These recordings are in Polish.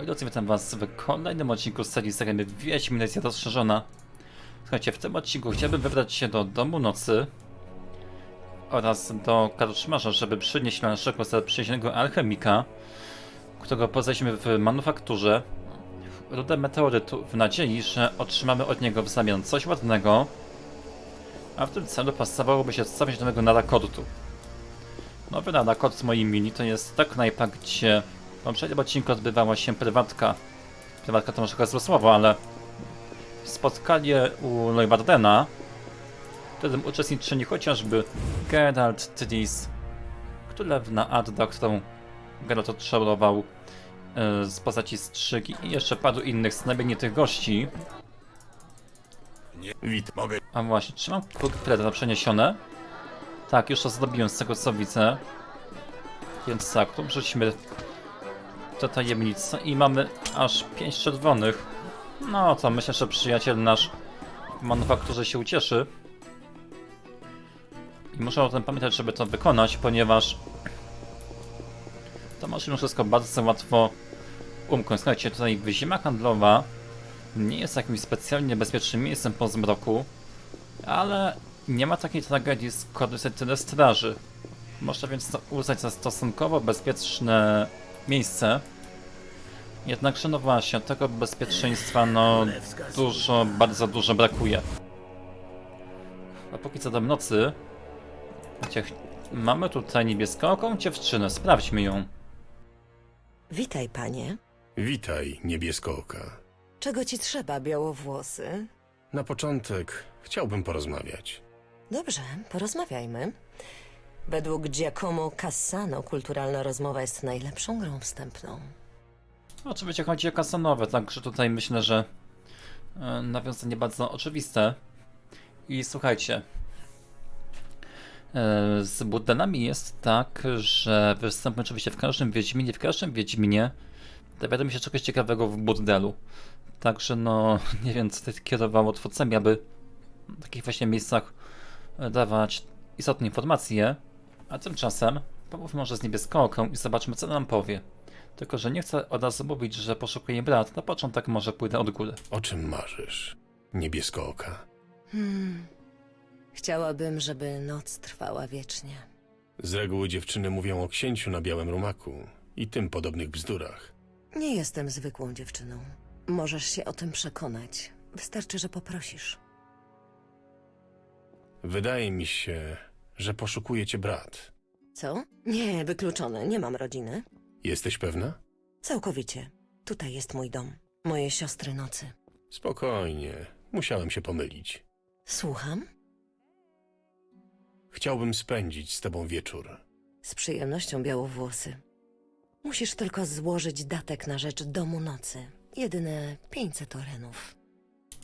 Moi drodzy, witam was w kolejnym odcinku z serii Seremy Wiedźmin Edycja rozszerzona. Słuchajcie, w tym odcinku chciałbym wybrać się do Domu Nocy oraz do karczmarza, żeby przynieść naszego zaprzyjaźnionego alchemika, którego poznaliśmy w manufakturze, rudę meteorytu w nadziei, że otrzymamy od niego w zamian coś ładnego, a w tym celu pasowałoby się odstawić do mego narakortu. Nowy narakort z moim mini to jest ta knajpa, gdzie w poprzednim odcinku odbywała się prywatka. Prywatka to może trochę złe słowo, ale spotkanie u Leibardena, w którym uczestniczyli chociażby Geralt Tris, Królewna Adda, którą Geralt odczarował e, z postaci strzygi i jeszcze paru innych znamienitych gości. Wit, mogę. A właśnie, czy mam Freda na przeniesione? Tak, już to zrobiłem z tego co widzę. Więc tak, tu wrzucimy tę tajemnicę i mamy aż 5 czerwonych. No to myślę, że przyjaciel nasz w manufakturze się ucieszy. I muszę o tym pamiętać, żeby to wykonać, ponieważ to mimo wszystko bardzo łatwo umknąć. Słuchajcie, tutaj wyzima handlowa nie jest jakimś specjalnie bezpiecznym miejscem po zmroku, ale nie ma takiej tragedii, skoro jest tyle straży. Można więc to uznać za stosunkowo bezpieczne miejsce. Jednakże no właśnie, tego bezpieczeństwa no dużo, bardzo dużo brakuje. A póki co do nocy, mamy tutaj niebieskooką dziewczynę, sprawdźmy ją. Witaj, panie. Witaj, niebieskooka. Czego ci trzeba, białowłosy? Na początek chciałbym porozmawiać. Dobrze, porozmawiajmy. Według Giacomo Cassano kulturalna rozmowa jest najlepszą grą wstępną. Oczywiście chodzi o kasanowe, także tutaj myślę, że e, nawiązanie bardzo oczywiste. I słuchajcie, e, z Buddenami jest tak, że występują oczywiście w każdym Wiedźminie, w każdym Wiedźminie dowiadam mi się czegoś ciekawego w burdelu. Także no, nie wiem co tutaj kierowało twórcami, aby w takich właśnie miejscach e, dawać istotne informacje, a tymczasem pomówmy może z niebieskooką i zobaczmy co nam powie. Tylko, że nie chcę od razu mówić, że poszukuję brat. Na początek może pójdę od góry. O czym marzysz, niebieskooka? Hmm. Chciałabym, żeby noc trwała wiecznie. Z reguły dziewczyny mówią o księciu na białym rumaku i tym podobnych bzdurach. Nie jestem zwykłą dziewczyną. Możesz się o tym przekonać. Wystarczy, że poprosisz. Wydaje mi się, że poszukuje cię brat. Co? Nie, wykluczone. Nie mam rodziny. Jesteś pewna? Całkowicie. Tutaj jest mój dom. Moje siostry nocy. Spokojnie, musiałem się pomylić. Słucham? Chciałbym spędzić z tobą wieczór. Z przyjemnością białowłosy. Musisz tylko złożyć datek na rzecz domu nocy. Jedyne 500 orenów.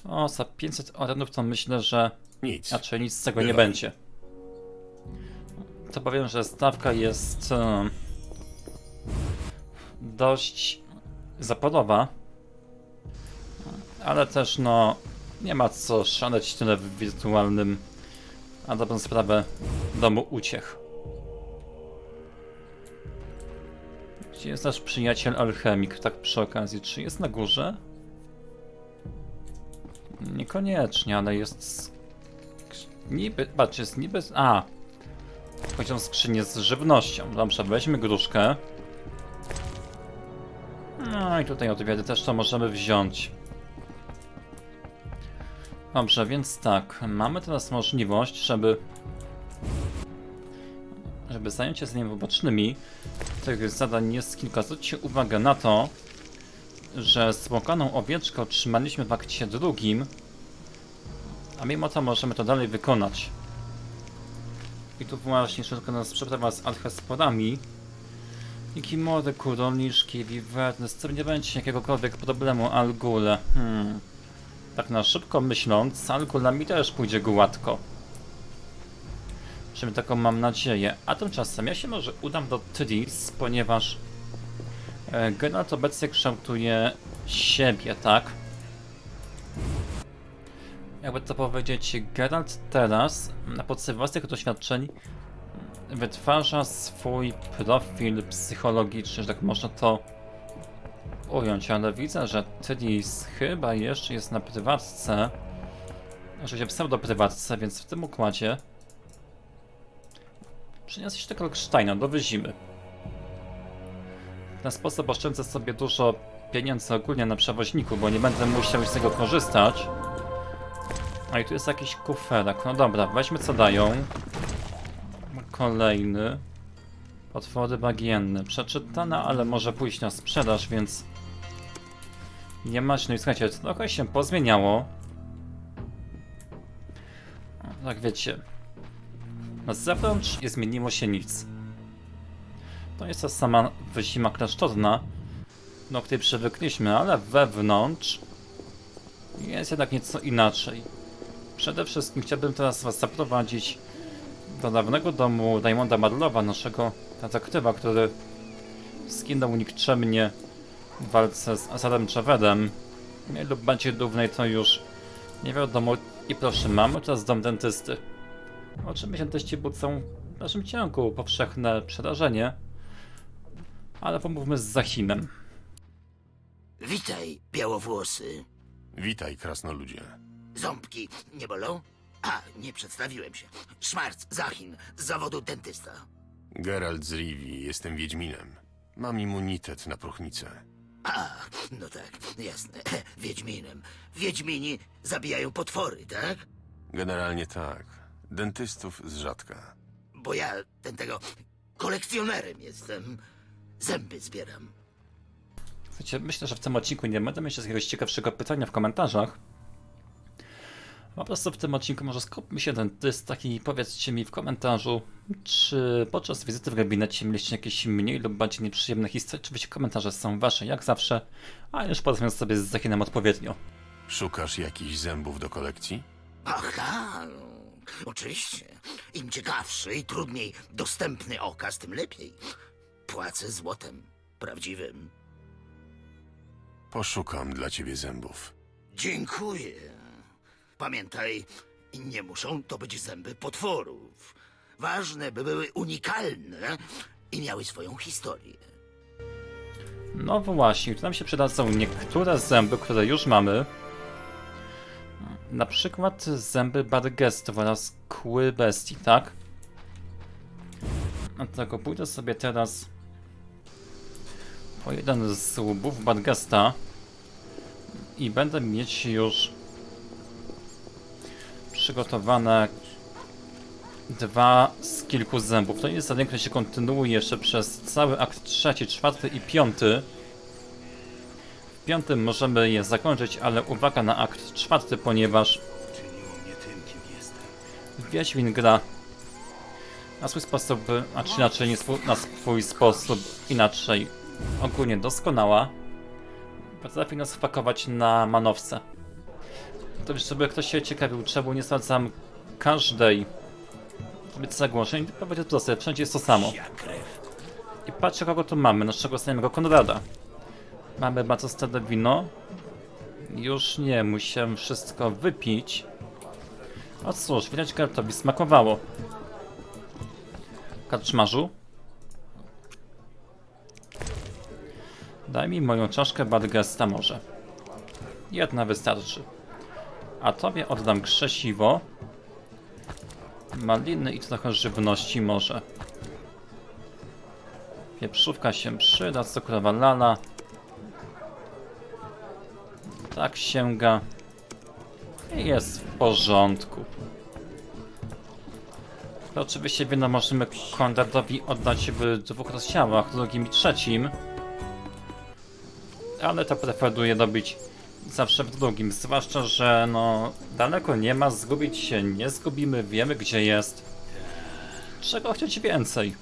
O, za 500 orenów to myślę, że Nic. raczej nic z tego nie Bywaj. będzie. To powiem, że stawka jest e, dość zaporowa. Ale też no, nie ma co szaleć tyle w wirtualnym, a dobrą sprawę, domu uciech. Gdzie jest nasz przyjaciel alchemik, tak przy okazji? Czy jest na górze? Niekoniecznie, ale jest... Niby, patrz, jest niby... A! Poziom skrzynię z żywnością. Dobrze, weźmy gruszkę. No i tutaj od wiedy też to możemy wziąć. Dobrze, więc tak, mamy teraz możliwość, żeby żeby zająć się zadaniami pobocznymi. Tych zadań jest kilka. Zwróćcie uwagę na to, że smokaną owieczkę otrzymaliśmy w akcie drugim, a mimo to możemy to dalej wykonać. I tu właśnie szybko nas przeprawa z alchesporami. I kimory, kuroliszki, wiwerny, z tym nie będzie jakiegokolwiek problemu, Algule. Hmm. Tak na szybko myśląc, z Algulami też pójdzie gładko. Przynajmniej taką mam nadzieję. A tymczasem ja się może udam do Tris, ponieważ e, Geralt obecnie kształtuje siebie, tak? Jakby to powiedzieć, Geralt teraz na podstawie własnych doświadczeń wytwarza swój profil psychologiczny, że tak można to ująć, ale widzę, że Tydis chyba jeszcze jest na prywatce. Oczywiście pseudo-prywatce, więc w tym układzie przyniosę jeszcze tego Steina, dowyzimy. W ten sposób oszczędzę sobie dużo pieniędzy ogólnie na przewoźniku, bo nie będę musiał z tego korzystać. A i tu jest jakiś kuferek. No dobra, weźmy co dają. Kolejny. Potwory bagienne. Przeczytane, ale może pójść na sprzedaż, więc... Nie masz, no i słuchajcie, trochę się pozmieniało. Tak wiecie. Na zewnątrz nie zmieniło się nic. To jest ta sama wyzima klasztorna, do której przywykliśmy, ale wewnątrz jest jednak nieco inaczej. Przede wszystkim chciałbym teraz was zaprowadzić do dawnego domu Raymonda Marlowa, naszego detektywa, który skinął nikczemnie w walce z Asadem. Mniej lub bardziej dumnej to już nie wiadomo. I proszę, mamy teraz dom dentysty. Oczywiście teści budzą w naszym ciągu powszechne przerażenie, ale pomówmy z Zachinem. Witaj, białowłosy. Witaj, krasnoludzie. Ząbki nie bolą? A, nie przedstawiłem się. Szmarc, Zachin, z zawodu dentysta. Geralt z Rivi, jestem Wiedźminem. Mam immunitet na próchnicę. A, no tak, jasne. Wiedźminem. Wiedźmini zabijają potwory, tak? Generalnie tak. Dentystów z rzadka. Bo ja, ten tego, kolekcjonerem jestem. Zęby zbieram. Słuchajcie, myślę, że w tym odcinku nie będę mieć jakiegoś ciekawszego pytania w komentarzach. Po prostu w tym odcinku może skupmy się dentystach i powiedzcie mi w komentarzu, czy podczas wizyty w gabinecie mieliście jakieś mniej lub bardziej nieprzyjemne historie. Oczywiście komentarze są wasze, jak zawsze, a już porozmawiam sobie z Zachinem odpowiednio. Szukasz jakichś zębów do kolekcji? Aha, no, oczywiście. Im ciekawszy i trudniej dostępny okaz, tym lepiej. Płacę złotem. Prawdziwym. Poszukam dla ciebie zębów. Dziękuję. Pamiętaj, nie muszą to być zęby potworów. Ważne, by były unikalne i miały swoją historię. No właśnie, tu nam się przydadzą niektóre zęby, które już mamy. Na przykład zęby Bargestów oraz kły bestii, tak? Dlatego pójdę sobie teraz po jeden z łbów Bargesta i będę mieć już przygotowane dwa z kilku zębów. To jest zadanie, które się kontynuuje jeszcze przez cały akt trzeci, czwarty i piąty. W piątym możemy je zakończyć, ale uwaga na akt czwarty, ponieważ Wiedźmin gra na swój sposób, a czy inaczej nie na swój sposób inaczej ogólnie doskonała. Potrafi nas wpakować na manowce. To już żeby ktoś się ciekawił, czemu nie sprawdzam każdej zbyt zagłoszeń, to będzie sobie, wszędzie jest to samo. I patrzcie kogo tu mamy, naszego znajomego Konrada. Mamy bardzo stare wino. Już nie, musiałem wszystko wypić. O cóż, widać Geraltowi smakowało. Karczmarzu. Daj mi moją czaszkę Badgesta może. Jedna wystarczy. A tobie oddam krzesiwo. Maliny i trochę żywności może. Pieprzówka się przyda, cukrowa lala. Tak sięga. I jest w porządku. To oczywiście wino możemy Konradowi oddać w dwóch rozdziałach, drugim i trzecim. Ale to preferuję robić zawsze w drugim, zwłaszcza, że no daleko nie ma, zgubić się nie zgubimy, wiemy gdzie jest. Czego chcieć więcej?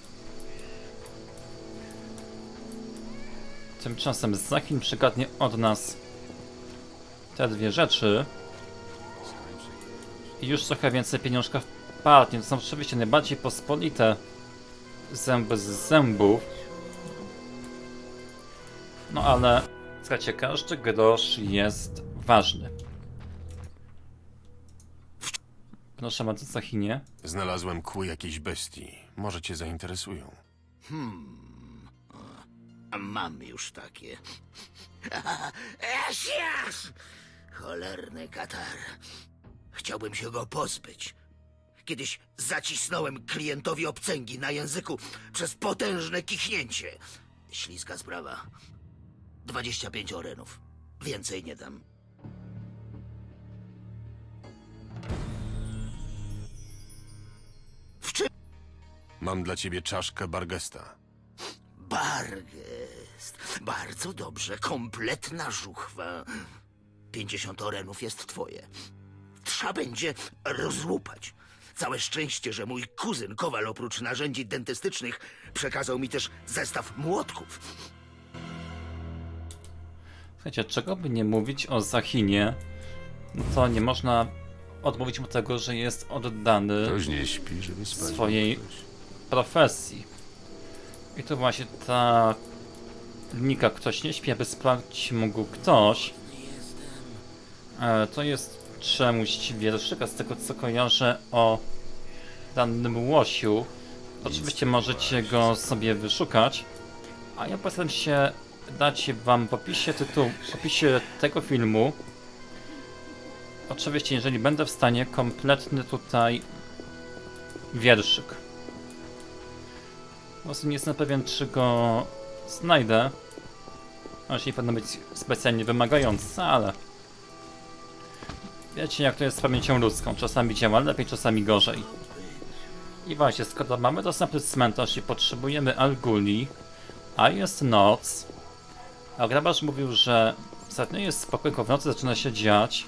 Tymczasem Zachin przygadnie od nas te dwie rzeczy. I już trochę więcej pieniążka wpadnie. To są oczywiście najbardziej pospolite zęby z zębów. No ale słuchajcie, każdy grosz jest ważny. Proszę bardzo, Zachinie. Znalazłem kły jakiejś bestii. Może cię zainteresują. A mam już takie. Esz! Cholerny katar. Chciałbym się go pozbyć. Kiedyś zacisnąłem klientowi obcęgi na języku przez potężne kichnięcie. Śliska sprawa. 25 orenów. Więcej nie dam. W czym Mam dla ciebie czaszkę Bargesta. Bargest. Bardzo dobrze, kompletna żuchwa. 50 orenów jest twoje. Trzeba będzie rozłupać. Całe szczęście, że mój kuzyn Kowal oprócz narzędzi dentystycznych przekazał mi też zestaw młotków. Słuchajcie, czego by nie mówić o Zachinie, no to nie można odmówić mu tego, że jest oddany Ktoś nie śpi, żeby spać. swojej profesji. I to właśnie ta linijka ktoś nie śpi, aby sprawdzić mógł ktoś. E, to jest czemuś wierszyka z tego co kojarzę o danym łosiu. Oczywiście możecie go sobie wyszukać, a ja postaram się dać wam w opisie tytułu, w opisie tego filmu. Oczywiście, jeżeli będę w stanie, kompletny tutaj wierszyk. Po prostu nie jestem pewien, czy go znajdę. Aż nie powinno być specjalnie wymagający, ale... Wiecie, jak to jest z pamięcią ludzką. Czasami działa lepiej, czasami gorzej. I właśnie, skoro mamy dostępny cmentarz i potrzebujemy Alguli, a jest noc, a grabarz mówił, że ostatnio jest spokój, tylko w nocy zaczyna się dziać,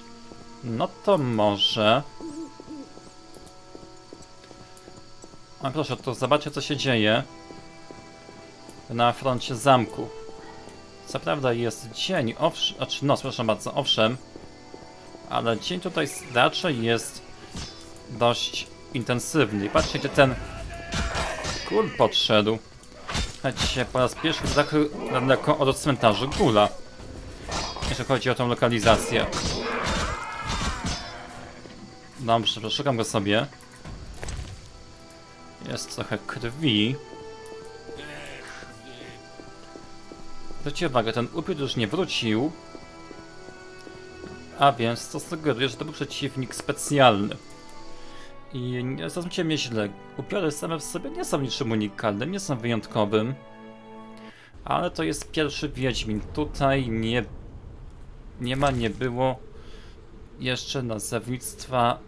no to może... A proszę, to zobaczcie co się dzieje na froncie zamku. Co prawda jest dzień, owszem, znaczy noc, proszę bardzo, owszem, ale dzień tutaj raczej jest dość intensywny. Patrzcie, gdzie ten kul podszedł. Słuchajcie, po raz pierwszy zakrył od cmentarza gula. Jeśli chodzi o tą lokalizację. Dobrze, przeszukam go sobie. Jest trochę krwi. Zwróćcie uwagę, ten upiór już nie wrócił. A więc to sugeruje, że to był przeciwnik specjalny. I nie zrozumcie mnie źle, upiory same w sobie nie są niczym unikalnym, nie są wyjątkowym. Ale to jest pierwszy Wiedźmin. Tutaj nie, nie ma, nie było jeszcze nazewnictwa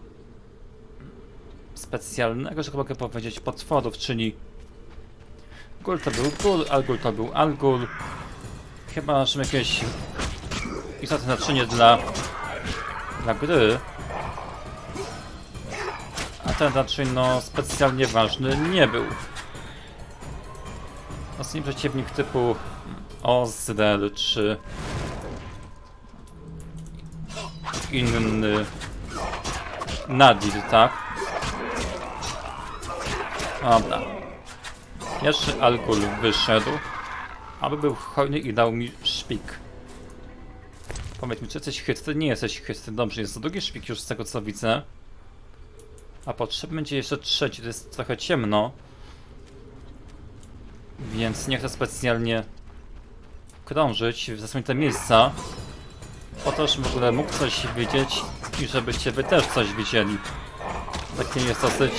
specjalnego, że mogę powiedzieć, potworów, czyli Gul to był Gul, Algul to był Algul. Chyba, że jakieś istotne znaczenie dla, dla gry. A ten raczej no specjalnie ważny nie był. Ostatni przeciwnik typu Ozrel czy inny Nadir, tak? Dobra. Pierwszy Algul wyszedł, aby był hojny i dał mi szpik. Powiedz mi, czy jesteś chytry? Nie jesteś chytry. Dobrze, jest to drugi szpik już z tego co widzę. A potrzebny będzie jeszcze trzeci, to jest trochę ciemno. Więc nie chcę specjalnie krążyć w zasłonięte miejsca. Po to, żebym w ogóle mógł coś widzieć i żebyście wy też coś widzieli. Takie jest dosyć,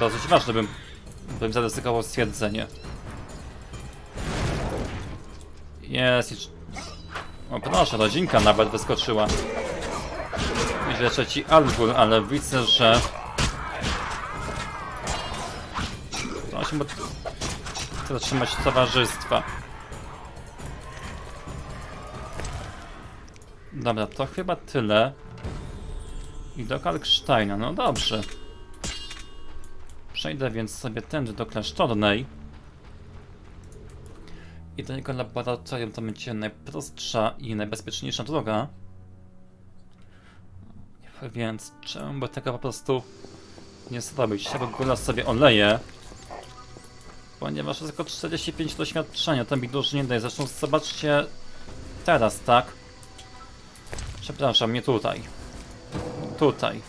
dosyć ważne, bym, bym zaryzykował stwierdzenie. Jest. O proszę, rodzinka nawet wyskoczyła. Źle trzeci Algul, ale widzę, że... się chce zatrzymać towarzystwa. Dobra, to chyba tyle. I do Kalksteina, no dobrze. Przejdę więc sobie tędy do klasztornej. I do niego laboratorium to będzie najprostsza i najbezpieczniejsza droga. Więc czemu by tego po prostu nie zrobić? Tego gula sobie oleję. Ponieważ jest tylko 45 doświadczenia, to mi dużo nie daje. Zresztą zobaczcie teraz, tak? Przepraszam, nie tutaj. Tutaj.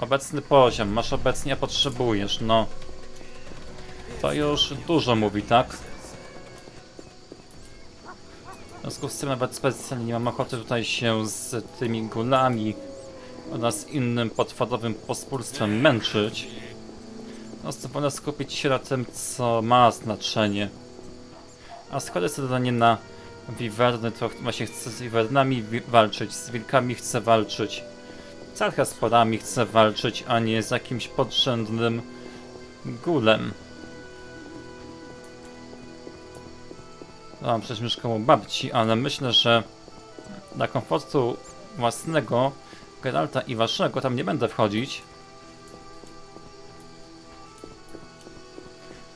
Obecny poziom, masz obecnie, a potrzebujesz, no. To już dużo mówi, tak? W związku z tym nawet specjalnie nie mam ochoty tutaj się z tymi gulami oraz innym potworowym pospólstwem męczyć. Prostu wolę skupić się na tym, co ma znaczenie. A jest to zadanie na wiwerny, to właśnie chcę z wiwernami wi- walczyć, z wilkami chcę walczyć. Z archasporami chcę walczyć, a nie z jakimś podrzędnym gulem. Mam przecież mieszkał babci, ale myślę, że dla komfortu własnego Geralta i waszego tam nie będę wchodzić.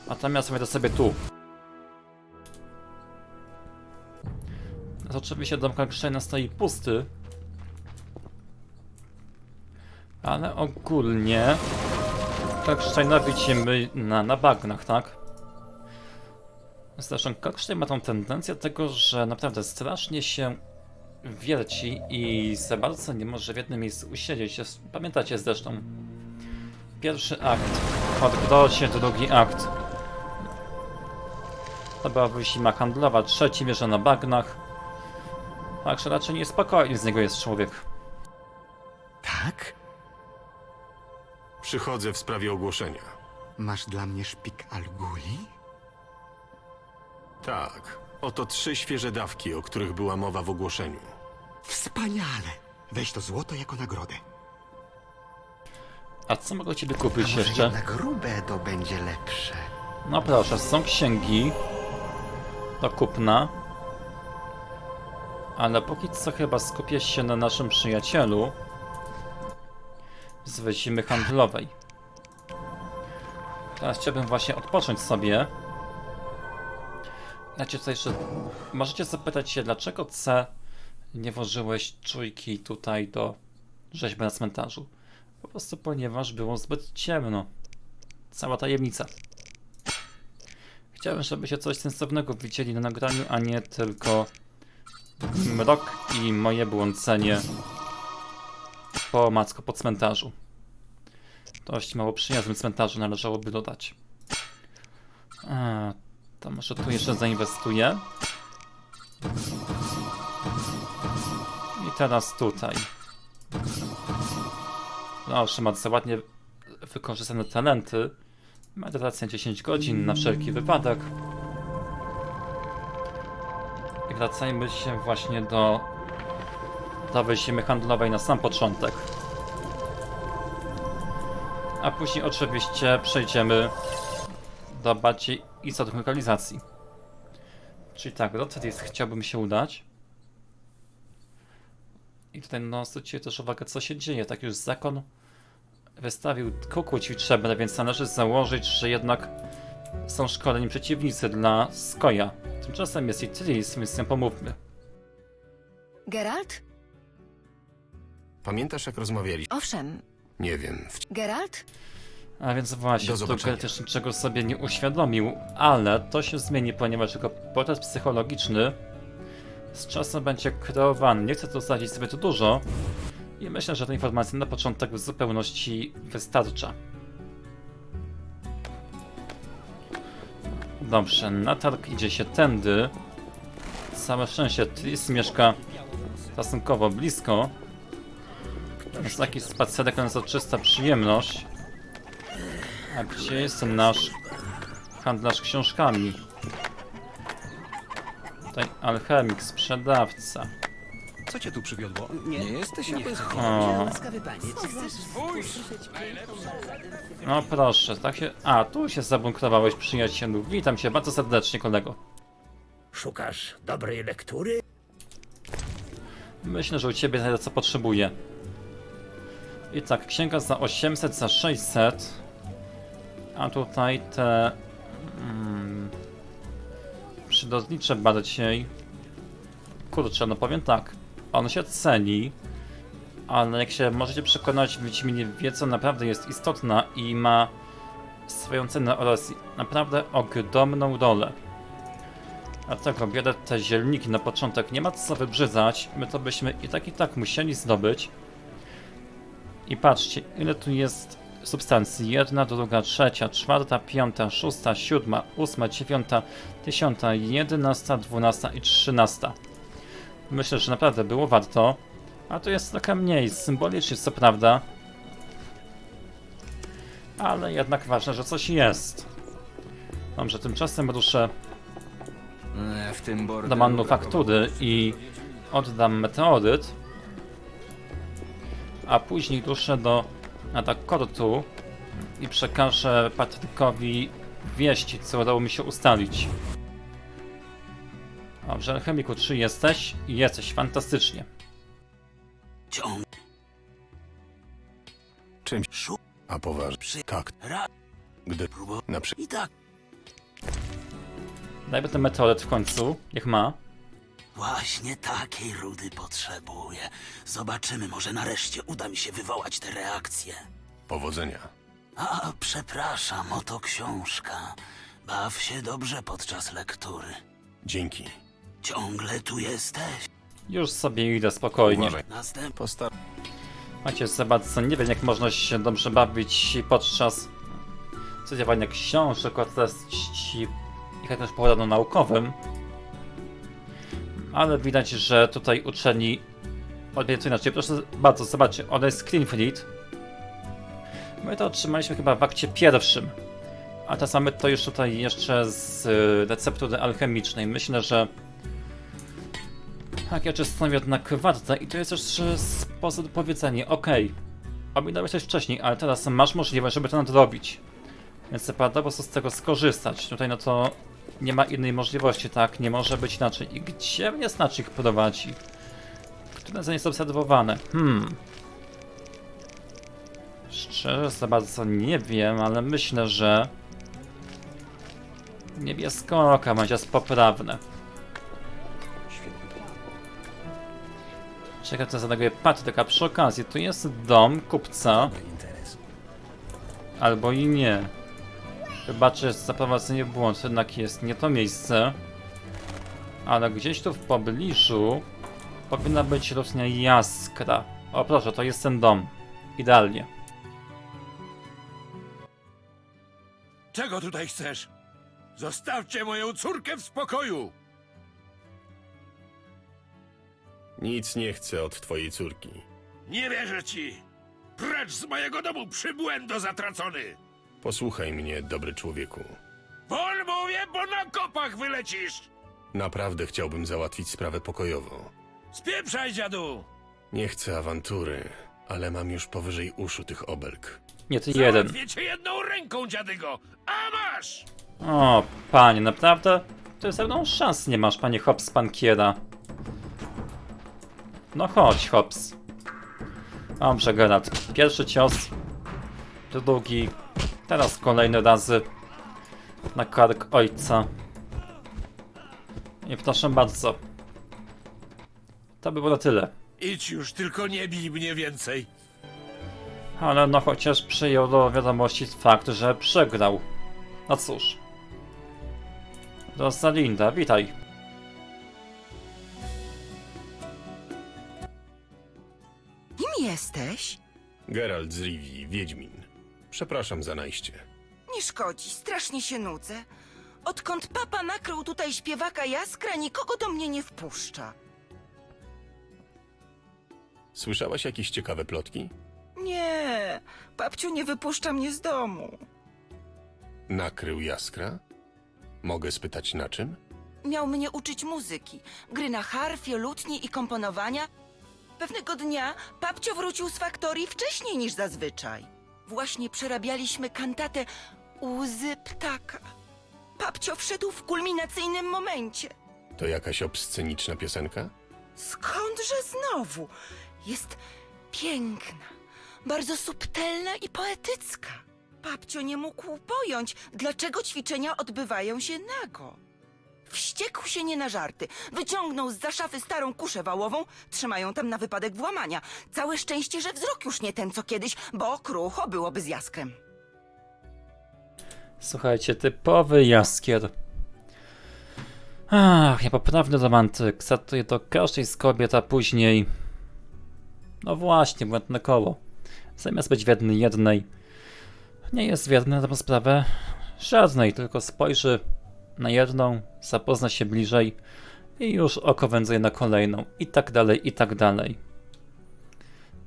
Natomiast wejdę sobie tu. To oczywiście dom Kalksztajna stoi pusty. Ale ogólnie Kalksztajna widzimy na, na bagnach, tak? Zresztą Kalksztajn ma tą tendencję tego, że naprawdę strasznie się wierci i za bardzo nie może w jednym miejscu usiedzieć. Pamiętacie zresztą. Pierwszy akt, odgrocie, drugi akt. To była wyzima handlowa, trzeci mierze na bagnach. Także raczej niespokojny z niego jest człowiek. Tak? Przychodzę w sprawie ogłoszenia. Masz dla mnie szpik Alguli? Tak, oto trzy świeże dawki, o których była mowa w ogłoszeniu. Wspaniale! Weź to złoto jako nagrodę. A co mogę ciebie A kupić może jeszcze? jednak grube to będzie lepsze. No proszę, są księgi do kupna. Ale póki co chyba skupię się na naszym przyjacielu z wyzimy handlowej. Teraz chciałbym właśnie odpocząć sobie. Znacie tutaj jeszcze... Możecie zapytać się, dlaczego C nie włożyłeś czujki tutaj do rzeźby na cmentarzu? Po prostu ponieważ było zbyt ciemno. Cała tajemnica. Chciałem, żebyście coś sensownego widzieli na nagraniu, a nie tylko mrok i moje błądzenie po macko po cmentarzu. Dość mało przyjaznym cmentarzu należałoby dodać. A, to może tu jeszcze zainwestuję. I teraz tutaj. Proszę, ma ładnie wykorzystane talenty. Medytacja 10 godzin na wszelki wypadek. I wracajmy się właśnie do do wyzimy handlowej na sam początek. A później oczywiście przejdziemy do bardziej istotnych lokalizacji. Czyli tak, do Tedis chciałbym się udać. I tutaj no zwróćcie też uwagę co się dzieje. Tak już zakon wystawił kuku ćwiczebne, więc należy założyć, że jednak są szkoleni przeciwnicy dla Skoja. Tymczasem jest i Tris, więc ją pomówmy. Geralt? Pamiętasz, jak rozmawialiśmy? Owszem. Nie wiem. W... Geralt? A więc właśnie, Do tu zobaczenia. też niczego sobie nie uświadomił, ale to się zmieni, ponieważ jego portret psychologiczny z czasem będzie kreowany. Nie chcę tu zdradzić zbyt dużo i myślę, że ta informacja na początek w zupełności wystarcza. Dobrze, na targ idzie się tędy. Całe szczęście Tris mieszka stosunkowo blisko. Jest taki spacerek to jest czysta przyjemność. A gdzie jest ten nasz handlarz książkami? Tutaj alchemik, sprzedawca. Co cię tu przywiodło? Nie, jesteś nie. O, no proszę, tak się... A, tu się zabunkrowałeś, przyjacielu. Witam cię bardzo serdecznie, kolego. Szukasz dobrej lektury? Myślę, że u ciebie znajdę co potrzebuję. I tak, księga za 800, za 600. A tutaj te... Mm, przyrodnicze bardziej. Kurczę, no powiem tak. On się ceni, ale jak się możecie przekonać, w Wiedźminie wiedza naprawdę jest istotna i ma swoją cenę oraz naprawdę ogromną rolę. Dlatego biorę te zielniki na początek. Nie ma co wybrzydzać. My to byśmy i tak i tak musieli zdobyć. I patrzcie, ile tu jest substancji. Jedna, druga, trzecia, czwarta, piąta, szósta, siódma, ósma, dziewiąta, dziesiąta, jedenasta, dwunasta i trzynasta. Myślę, że naprawdę było warto. A to jest trochę mniej symbolicznie, co prawda. Ale jednak ważne, że coś jest. Dobrze, tymczasem ruszę E, W tym do manufaktury i oddam meteoryt. A później ruszę do Adakortu i przekażę Patrykowi wieści, co udało mi się ustalić. Dobrze, chemiku, czy jesteś? Jesteś, fantastycznie. Ciąg Czym? Szu- A poważnie. Przy- Tak. ra Gdy próbo na przy... i tak Dajmy ten meteoryt w końcu, niech ma. właśnie takiej rudy potrzebuję. Zobaczymy, może nareszcie uda mi się wywołać tę reakcję. Powodzenia. A, przepraszam, oto książka. Baw się dobrze podczas lektury. Dzięki. Ciągle tu jesteś. Już sobie idę spokojnie. Uważaj. Macie Sebastian, nie wiem jak można się dobrze bawić podczas studiowania książek o treści i chociaż powodu naukowym. Ale widać, że tutaj uczeni odbierają to inaczej. Proszę bardzo, zobaczcie, ona jest Cleanfleet. My to otrzymaliśmy chyba w akcie pierwszym. A teraz mamy to już tutaj jeszcze z y, receptury alchemicznej. Myślę, że tak, ja czy stanowi jednak warte i to jest też e, sposób powiedzenia, okej, ominąłeś coś wcześniej, ale teraz masz możliwość, żeby to nadrobić. Więc trzeba po prostu z tego skorzystać. Tutaj no to nie ma innej możliwości, tak? Nie może być inaczej. I gdzie mnie znacznik prowadzi? Które za nie jest obserwowane? Hmm. Szczerze za bardzo nie wiem, ale myślę, że niebiesko oka będzie jest poprawne. Czekaj, co zareaguje Patryk, a przy okazji tu jest dom kupca. Albo i nie. Chyba, jest zaprowadzenie błąd, jednak jest nie to miejsce. Ale gdzieś tu w pobliżu powinna być roślina jaskra. O proszę, to jest ten dom. Idealnie. Czego tutaj chcesz? Zostawcie moją córkę w spokoju! Nic nie chcę od twojej córki. Nie wierzę ci! Precz z mojego domu, przybłędo zatracony! Posłuchaj mnie, dobry człowieku. Wol mówię, bo na kopach wylecisz! Naprawdę chciałbym załatwić sprawę pokojowo. Spieprzaj, dziadu! Nie chcę awantury, ale mam już powyżej uszu tych obelg. Nie, ty jeden. Cię jedną ręką, dziadygo! A masz! O, panie, naprawdę? To jest jedną szans nie masz, panie Hobbs Pankiera. No chodź, Hobbs. Dobrze, Geralt. Pierwszy cios. Drugi. Teraz kolejny razy. Na kark ojca. I proszę bardzo. To by było na tyle. Idź już, tylko nie bij mnie więcej! Ale no chociaż przyjął do wiadomości fakt, że przegrał. No cóż. Rosalinda, witaj. Jesteś? Geralt z Rivii, Wiedźmin. Przepraszam za najście. Nie szkodzi, strasznie się nudzę. Odkąd papa nakrył tutaj śpiewaka Jaskra, nikogo do mnie nie wpuszcza. Słyszałaś jakieś ciekawe plotki? Nie, babciu nie wypuszcza mnie z domu. Nakrył jaskra? Mogę spytać na czym? Miał mnie uczyć muzyki, gry na harfie, lutni i komponowania. Pewnego dnia babcio wrócił z faktorii wcześniej niż zazwyczaj. Właśnie przerabialiśmy kantatę Łzy ptaka. Babcio wszedł w kulminacyjnym momencie. To jakaś obsceniczna piosenka? Skądże znowu? Jest piękna, bardzo subtelna i poetycka. Babcio nie mógł pojąć, dlaczego ćwiczenia odbywają się nago. Wściekł się nie na żarty. Wyciągnął z za szafy starą kuszę wałową, trzymają tam na wypadek włamania. Całe szczęście, że wzrok już nie ten co kiedyś, bo krucho byłoby z jaskrem. Słuchajcie, typowy jaskier. Ach, niepoprawny romantyk. Statuje do każdej z kobiet, a później... No właśnie, błędne koło. Zamiast być wierny jednej, nie jest wierny na tą sprawę żadnej, tylko spojrzy na jedną, zapozna się bliżej I już oko wędzuje na kolejną. I tak dalej, i tak dalej.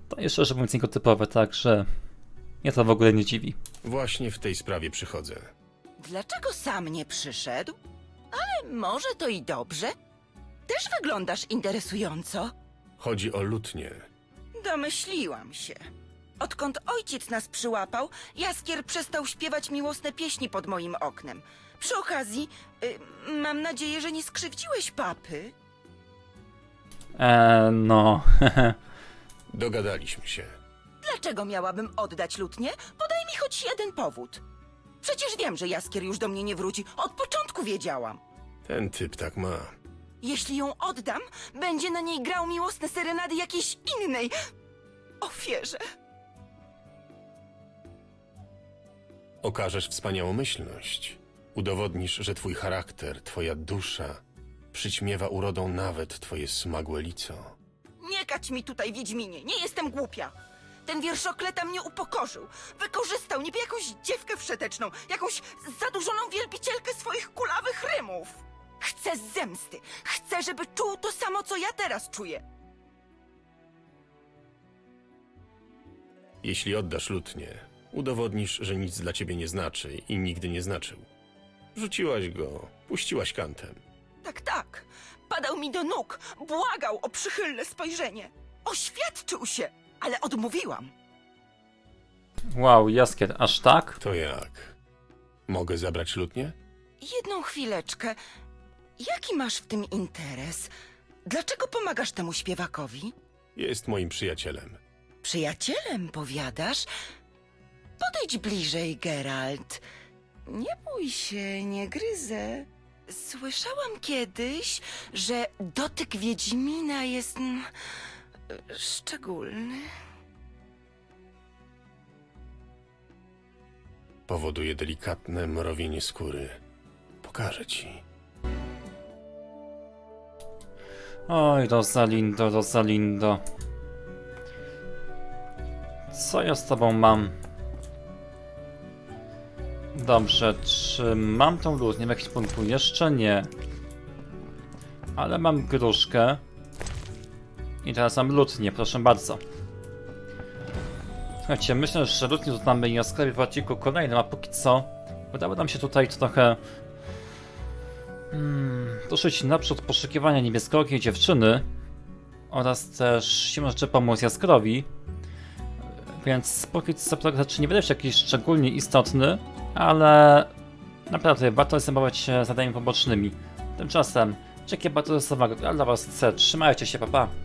To jest szczerze mówiąc typowe, także mnie to w ogóle nie dziwi. Właśnie w tej sprawie przychodzę. Dlaczego sam nie przyszedł? Ale może to i dobrze. Też wyglądasz interesująco. Chodzi o lutnię. Domyśliłam się. Odkąd ojciec nas przyłapał, Jaskier przestał śpiewać miłosne pieśni pod moim oknem. Przy okazji, y, mam nadzieję, że nie skrzywdziłeś papy. Eee, no. Dogadaliśmy się. Dlaczego miałabym oddać lutnię? Podaj mi choć jeden powód. Przecież wiem, że Jaskier już do mnie nie wróci. Od początku wiedziałam. Ten typ tak ma. Jeśli ją oddam, będzie na niej grał miłosne serenady jakiejś innej ofierze. Okażesz wspaniałomyślność. Udowodnisz, że twój charakter, twoja dusza przyćmiewa urodą nawet twoje smagłe lico. Nie kać mi tutaj, Wiedźminie, nie jestem głupia. Ten wierszokleta mnie upokorzył. Wykorzystał niby jakąś dziewkę wszeteczną, jakąś zadłużoną wielbicielkę swoich kulawych rymów. Chcę zemsty. Chcę, żeby czuł to samo, co ja teraz czuję. Jeśli oddasz lutnię, udowodnisz, że nic dla ciebie nie znaczy i nigdy nie znaczył. Rzuciłaś go, puściłaś kantem. Tak, tak. Padał mi do nóg, błagał o przychylne spojrzenie. Oświadczył się, ale odmówiłam. Wow, Jaskier, aż tak? To jak? Mogę zabrać lutnię? Jedną chwileczkę. Jaki masz w tym interes? Dlaczego pomagasz temu śpiewakowi? Jest moim przyjacielem. Przyjacielem, powiadasz? Podejdź bliżej, Geralt. Nie bój się, nie gryzę. Słyszałam kiedyś, że dotyk Wiedźmina jest... mm, szczególny. Powoduje delikatne mrowienie skóry. Pokażę ci. Oj, Rosalindo, Rosalindo. Co ja z tobą mam? Dobrze, czy mam tą lutnię w jakimś punktu? Jeszcze nie. Ale mam gruszkę. I teraz mam lutnię, proszę bardzo. Słuchajcie, myślę, że lutnię dodamy jaskrawie w odcinku kolejnym, a póki co udało nam się tutaj trochę ruszyć naprzód poszukiwania niebieskookiej dziewczyny oraz też siłą rzeczy pomóc Jaskrowi. Więc póki co progres nie wydaje się jakiś szczególnie istotny, ale naprawdę warto zajmować się zadaniami pobocznymi. Tymczasem, Jackie Battlesowego dla was chcę. Trzymajcie się, papa. Pa.